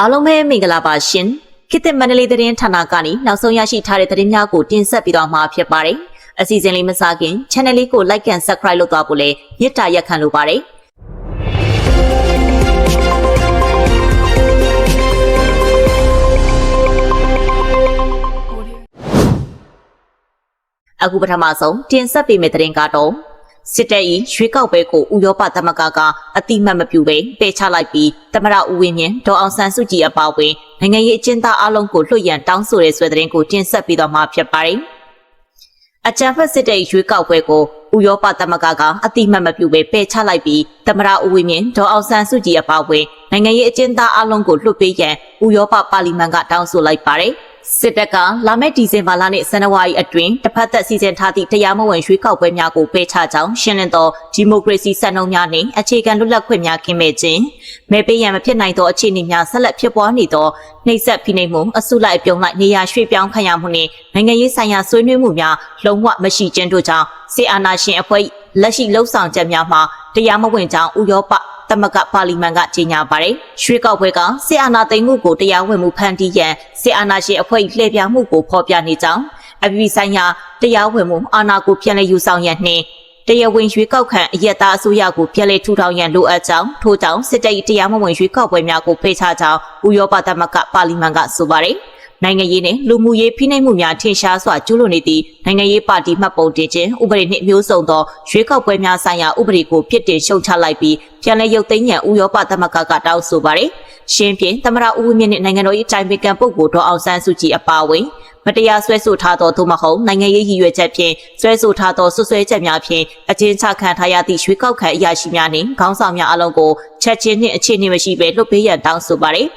အားလုံးပဲမင်္ဂလာပါရှင်ခေတ်သစ်မန္တလေးသတင်းဌာနကနေနောက်ဆုံးရရှိထားတဲ့သတင်းများကိုတင်ဆက်ပေးတော့မှာဖြစ်ပါတယ်အစီအစဉ်လေးမစခင် channel လေးကို like and subscribe လုပ်သွားဖို့လည်းမေတ္တာရက်ခံလိုပါတယ်အခုပထမဆုံးတင်ဆက်ပေးမယ့်သတင်းကတော့ စစ်တပ်၏ရွေးကောက်ပွဲကိုဥရောပသမဂ္ဂကအတိမတ်မပြုဘဲပယ်ချလိုက်ပြီးသမရဦးဝင်းမြင့်ဒေါ်အောင်ဆန်းစုကြည်အပါအဝင်နိုင်ငံရေးအကျဉ်းသားအလုံးကိုလွှတ်ရန်တောင်းဆိုတဲ့ဆွဲသတင်းကိုတင်ဆက်ပေးတော့မှာဖြစ်ပါတယ်။အကြံဖက်စစ်တပ်၏ရွေးကောက်ပွဲကိုဥရောပသမဂ္ဂကအတိမတ်မပြုဘဲပယ်ချလိုက်ပြီးသမရဦးဝင်းမြင့်ဒေါ်အောင်ဆန်းစုကြည်အပါအဝင်နိုင်ငံရေးအကျဉ်းသားအလုံးကိုလွှတ်ပေးရန်ဥရောပပါလီမန်ကတောင်းဆိုလိုက်ပါတယ်။ စစ်တပ်ကလာမယ့်ဒီဇင်ဘာလနဲ့ဇန်နဝါရီအတွင်းတစ်ဖက်သက်စီစဉ်ထားသည့်တရားမဝင်ရွေးကောက်ပွဲများကိုပယ်ချကြောင်းရှင်းလင်းသောဒီမိုကရေစီစံနှုန်းများနှင့်အခြေခံလွတ်လပ်ခွင့်များကင်းမဲ့ခြင်းမဲပေးရန်မဖြစ်နိုင်သောအခြေအနေများဆက်လက်ဖြစ်ပွားနေသောနှိပ်စက်ဖိနှိပ်မှုအစုလိုက်အပြုံလိုက်နေရာရွှေ့ပြောင်းခံရမှုနှင့်နိုင်ငံရေးဆိုင်ရာဆွေးနွေးမှုများလုံးဝမရှိခြင်းတို့ကြောင့်စေအာဏာရှင်အဖွဲ့လက်ရှိလှုပ်ဆောင်ချက်များမှာတရားမဝင်ကြောင်းဥရောပ သမဂပါလီမန်ကကြေညာပါတယ်။ရွှေကောက်ပွဲကစစ်အာဏာသိမ်းမှုကိုတရားဝင်မှုဖန်တီးရန်စစ်အာဏာရှင်အဖွဲ့လှည့်ပြားမှုကိုဖော်ပြနေကြောင်းအပြည်ပြည်ဆိုင်ရာတရားဝင်မှုအာဏာကိုပြန်လည်ယူဆောင်ရန်နှင့်တရားဝင်ရွေးကောက်ခံအရက်သားအစိုးရကိုပြန်လည်ထူထောင်ရန်လိုအပ်ကြောင်းထို့ကြောင့်စစ်တပ်၏တရားမဝင်ရွေးကောက်ပွဲများကိုဖိတ်ချကြောင်းဥရောပသမဂပါလီမန်ကဆိုပါတယ်။ နိုင်ငံရေးနဲ့လူမှုရေးဖိနှိပ်မှုများထင်ရှားစွာကျူးလွန်နေသည့်နိုင်ငံရေးပါတီမှတ်ပုံတင်ခြင်းဥပဒေနှင့်မျိုးစုံသောရွေးကောက်ပွဲများဆိုင်ရာဥပဒေကိုပြစ်တင်ရှုတ်ချလိုက်ပြီးပြန်လည်ရုပ်သိမ်းရန်ဥရောပသမဂ္ဂကတောင်းဆိုပါရယ်ရှင်းပြသမရဦးဝင်းမြင့်နှင့်နိုင်ငံတော်၏တိုင်ပင်ခံပုဂ္ဂိုလ်ဒေါ်အောင်ဆန်းစုကြည်အပါအဝင်မတရားဆွဲဆိုထားသောသို့မဟုတ်နိုင်ငံရေးရည်ရွယ်ချက်ဖြင့်ဆွဲဆိုထားသောဆွဆွဲချက်များဖြင့်အကျဉ်းချခံထားရသည့်ရွေးကောက်ခံအရာရှိများနှင့်ခေါင်းဆောင်များအလုံးကိုချက်ချင်းနှင့်အခြေအနေမရှိဘဲလွတ်ပေးရန်တောင်းဆိုပါရယ်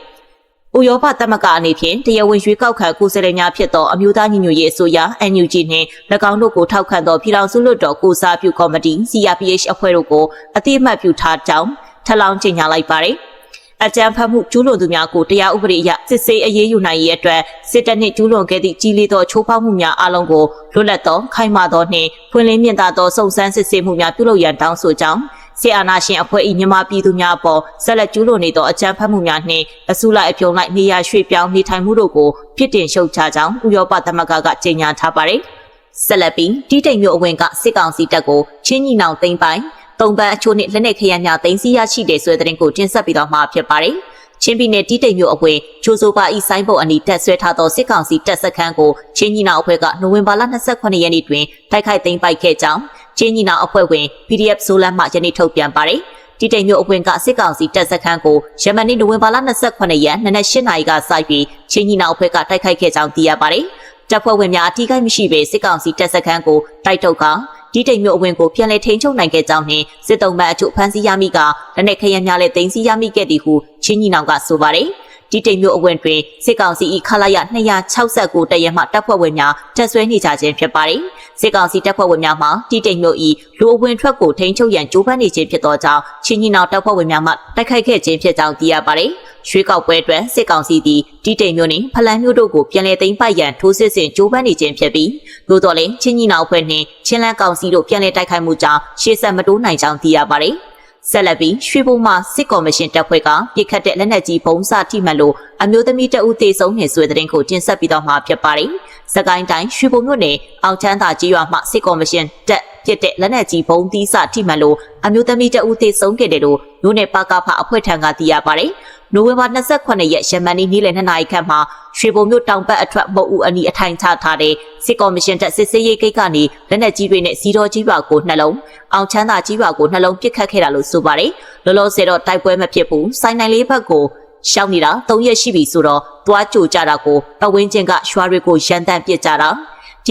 ဥရောပသမဂ္ဂအနေဖြင့်တရားဝင်ရွေးကောက်ခံကိုယ်စားလှယ်များဖြစ်သောအမျိုးသားညီညွတ်ရေးအစိုးရ NUG နှင့်၎င်းတို့ကိုထောက်ခံသောပြည်ထောင်စုလွှတ်တော်ကိုစားပြုကော်မတီ CRPH အဖွဲ့တို့ကိုအတိအမှတ်ပြုထားကြောင်းထပ်လောင်းကြေညာလိုက်ပါတယ်။အကြံဖတ်မှုကျူးလွန်သူများကိုတရားဥပဒေအရစစ်ဆေးအရေးယူနိုင်ရေးအတွက်စစ်တပ်နှင့်ကျူးလွန်ခဲ့သည့်ကြီးလေးသောချိုးဖောက်မှုများအလုံးကိုလွတ်လပ်သောခိုင်မာသောနှင့်ဖွင့်လင်းမြင့်သာသောစုံစမ်းစစ်ဆေးမှုများပြုလုပ်ရန်တောင်းဆိုကြောင်း ဆီအာနာရှင်အဖွဲ့၏မြန်မာပြည်သူများအပေါ်ဆက်လက်ကျူးလွန်နေသောအကြမ်းဖက်မှုများနှင့်အစုလိုက်အပြုံလိုက်နေရာရွှေ့ပြောင်းနေထိုင်မှုတို့ကိုပြစ်တင်ရှုတ်ချကြောင်းဥရောပသမဂ္ဂကကြေညာထားပါတယ်။ဆက်လက်ပြီးတီးတိမ်မျိုးအဝင်ကစစ်ကောင်စီတပ်ကိုချင်းညီနောင်သိမ်းပိုင်တုံပန်းအချို့နှင့်လက်နက်ခရမ်းများသိမ်းဆည်းရရှိတဲ့ဆွဲတဲ့ရင်ကိုတင်ဆက်ပြီးတော့မှာဖြစ်ပါတယ်။ချင်းပြည်နယ်တီးတိမ်မြို့အဝေးချိုဆိုပါဤဆိုင်ဘုတ်အနီးတက်ဆွဲထားသောစစ်ကောင်စီတပ်စခန်းကိုချင်းညီနောင်အဖွဲ့ကနိုဝင်ဘာလ28ရက်နေ့တွင်တိုက်ခိုက်သိမ်းပိုက်ခဲ့ကြောင်း ချင်းညီနောင်အဖွဲ့ဝင် PDF ဇိုလန်မှယနေ့ထုတ်ပြန်ပါတယ်။တီတိမ်မြို့အဝင်ကစစ်ကောင်စီတပ်စခန်းကိုယမန်နေ့နိုဝင်ဘာလ28ရက်နနက်8နာရီကစိုက်ပြီးချင်းညီနောင်အဖွဲ့ကတိုက်ခိုက်ခဲ့ကြောင်းသိရပါတယ်။တပ်ဖွဲ့ဝင်များအထူးကိမရှိဘဲစစ်ကောင်စီတပ်စခန်းကိုတိုက်ထုတ်ကဒီတိမ်မြို့အဝင်ကိုပြန်လည်ထိန်းချုပ်နိုင်ခဲ့ကြောင်းနှင့်စစ်တုံးမအချို့ဖမ်းဆီးရမိကလက်နက်ခရမ်းများလည်းတင်စီရမိခဲ့သည်ဟုချင်းညီနောင်ကဆိုပါတယ်။ ဒီတိမ်မျိုးအဝင်တွင်စစ်ကောင်စီ၏ခလာရ269တရဲမှတပ်ဖွဲ့ဝင်များတက်ဆွဲနေကြခြင်းဖြစ်ပါတယ်။စစ်ကောင်စီတပ်ဖွဲ့ဝင်များမှဒီတိမ်မျိုး၏လူအဝင်ထွက်ကိုထိန်းချုပ်ရန်ကြိုးပမ်းနေခြင်းဖြစ်သောကြောင့်ချင်းညီနောင်တပ်ဖွဲ့ဝင်များမှတိုက်ခိုက်ခဲ့ခြင်းဖြစ်ကြောင်းသိရပါတယ်။ရွှေကောက်ပွဲအတွက်စစ်ကောင်စီသည်ဒီတိမ်မျိုးနှင့်ဖလန်းမျိုးတို့ကိုပြန်လည်သိမ်းပိုက်ရန်ထိုးစစ်ဆင်ကြိုးပမ်းနေခြင်းဖြစ်ပြီးသို့တော်လည်းချင်းညီနောင်အဖွဲ့နှင့်ချင်းလန်းကောင်စီတို့ပြန်လည်တိုက်ခိုက်မှုကြောင့်ရှေ့ဆက်မတိုးနိုင်ကြောင်းသိရပါတယ်။ ဆက်လက်ပြီးရွှေဘုံမှစစ်ကော်မရှင်တပ်ဖွဲ့ကပြစ်ခတ်တဲ့လက်နက်ကြီးဘုံစထိမှန်လို့အမျိုးသမီးတဦးသေဆုံးနေဆွေတဲ့ရင်ကိုတင်ဆက်ပြီးတော့မှာဖြစ်ပါတယ်။စကိုင်းတိုင်းရွှေဘုံမြို့နယ်အောင်ချမ်းသာကြီးရွာမှစစ်ကော်မရှင်တပ် ပြစ်တဲ့လက်နက်ကြီးဘုံသီးစထိမှန်လို့အမျိုးသမီးတဦးသေဆုံးခဲ့တယ်လို့မြို့နယ်ပါကဖအဖွဲ့ထံကသိရပါတယ်။နိုဝင်ဘာ28ရက်ရမန်နေ့နေ့လယ်2နာရီခန့်မှာရွှေဘုံမြို့တောင်ဘက်အထွက်မုတ်ဦးအနီးအထိုင်ချထားတဲ့စစ်ကော်မရှင်တပ်စစ်ဆေးရေးဂိတ်ကနေလက်နက်ကြီးတွေနဲ့စီတော်ကြီးပါကိုနှလုံးအောင်ချမ်းသာကြီးပါကိုနှလုံးပစ်ခတ်ခဲ့တာလို့ဆိုပါတယ်လောလောဆယ်တော့တိုက်ပွဲမဖြစ်ဘူးစိုင်းနိုင်လေးဘက်ကိုရှောင်းနေတာ၃ရက်ရှိပြီဆိုတော့သွားကြိုကြတာကိုပဝင်းချင်းကရွှာတွေကိုရန်တမ်းပစ်ကြတာ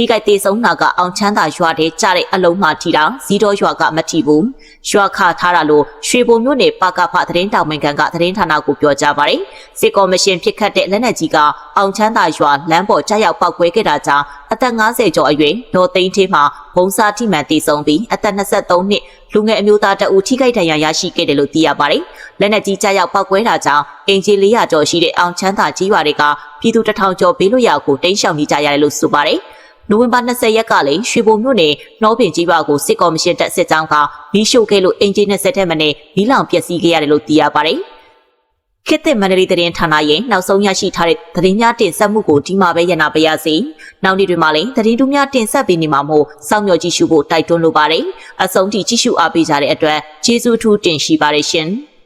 ဒီကတေဆုံးနာကအောင်ချမ်းသာရွာတဲ့ကြားတဲ့အလုံးမှထိတာဇီတော်ရွာကမထိဘူးရွာခထားတာလို့ရွှေဘုံမြို့နယ်ပကဖသတင်းတောင်ဝင်ခံကသတင်းဌာနကိုပြောကြားပါတယ်စစ်ကော်မရှင်ဖြစ်ခတ်တဲ့လက်နက်ကြီးကအောင်ချမ်းသာရွာလမ်းပေါ်ကြားရောက်ပောက်ကွဲခဲ့တာကြောင့်အသက်50ကျော်အရွယ်ဒေါ်သိန်းထေးမှာဘုံစားထိမှန်တည်ဆုံပြီးအသက်23နှစ်လူငယ်အမျိုးသားတအူထိခိုက်ဒဏ်ရာရရှိခဲ့တယ်လို့သိရပါတယ်။လက်နက်ကြီးကြားရောက်ပောက်ကွဲတာကြောင့်အင်ဂျီ400ကျော်ရှိတဲ့အောင်ချမ်းသာကြီးရွာတွေကပြည်သူတထောင်ကျော်ဘေးလွတ်ရာကိုတိမ်းရှောင်နေကြရတယ်လို့ဆိုပါတယ်။ နိုဝင်ဘာ20ရက်ကလည်းရွှေဘုံမြို့နယ်နှောပင်ကြီးပါကိုစစ်ကော်မရှင်တပ်စစ်ကြောင်းကမီးရှို့ခဲ့လို့အင်ဂျင်20ထက်မနည်းမီးလောင်ပျက်စီးခဲ့ရတယ်လို့သိရပါတယ်။ခေတ်သစ်မန္တလေးသတင်းဌာနရဲ့နောက်ဆုံးရရှိထားတဲ့သတင်းများတင်ဆက်မှုကိုဒီမှာပဲရနာပါရစေ။နောက်နေ့တွေမှာလည်းသတင်းတူးများတင်ဆက်ပေးနေမှာမို့စောင့်မျှော်ကြည့်ရှုဖို့တိုက်တွန်းလိုပါတယ်။အဆုံးထိကြည့်ရှုအားပေးကြတဲ့အတွက်ကျေးဇူးအထူးတင်ရှိပါတယ်ရှင်။